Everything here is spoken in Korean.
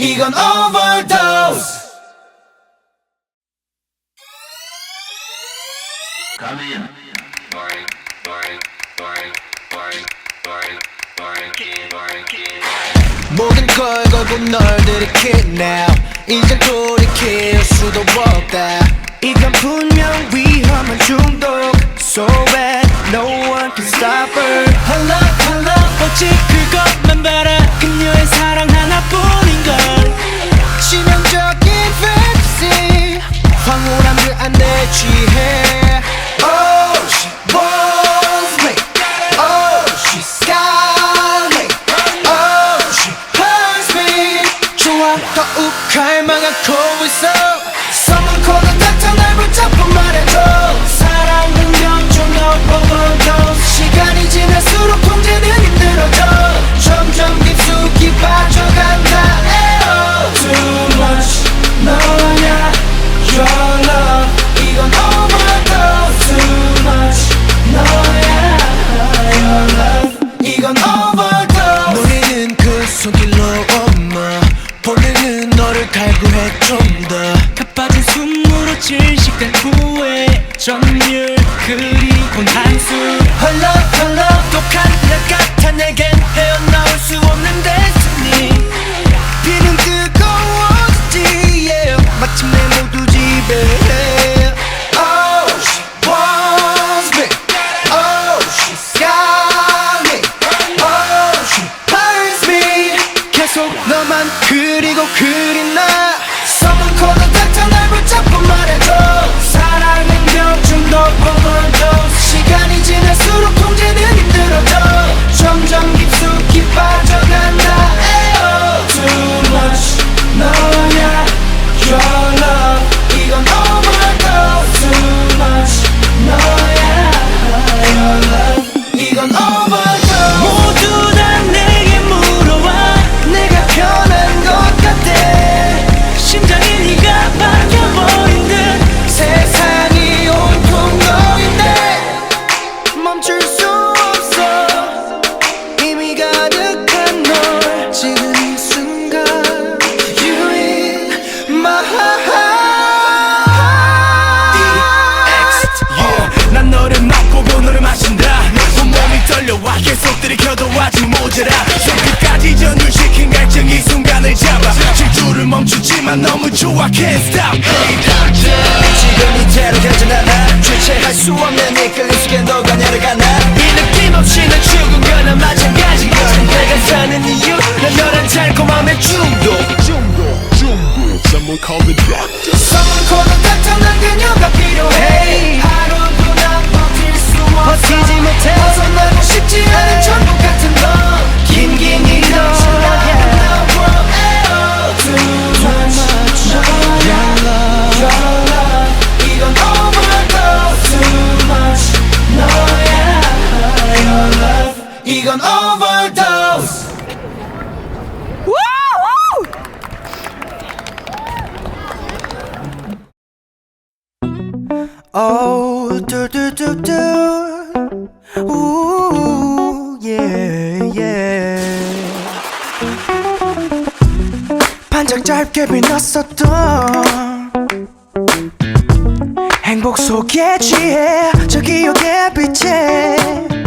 이건 overdose Boring, boring, boring, boring, boring, boring, boring, boring. 모든 걸 걸고 널 들이킬 now 이제 돌이킬 수도 없다 황홀한 그 안에 취해 Oh she wants me Oh she's got me Oh she hurts me 좋아 더욱 갈망하고 있어 숨으로 질식된 후회 전율 그리곤 한숨 헐렁 헐렁 독한 약 같아 내겐 헤어나올 수 없는 destiny 비는 뜨거워지지 yeah. 마침내 모두 지배해 Oh she wants me. Oh she's got me. Oh she hurts me. 계속 너만 그리고 그린 나 아직 모자라. 손끝까지 전율시킨 갈증 이 순간을 잡아. 질주를 멈추지만 너무 좋아 Can't stop. Hey 지금 이대로 가져나나? 주체할 수 없는 이건 Oh, do do do do. Ooh, yeah. 반짝 짧게 빛났었던 행복 속에 취해 저 기억의 빛에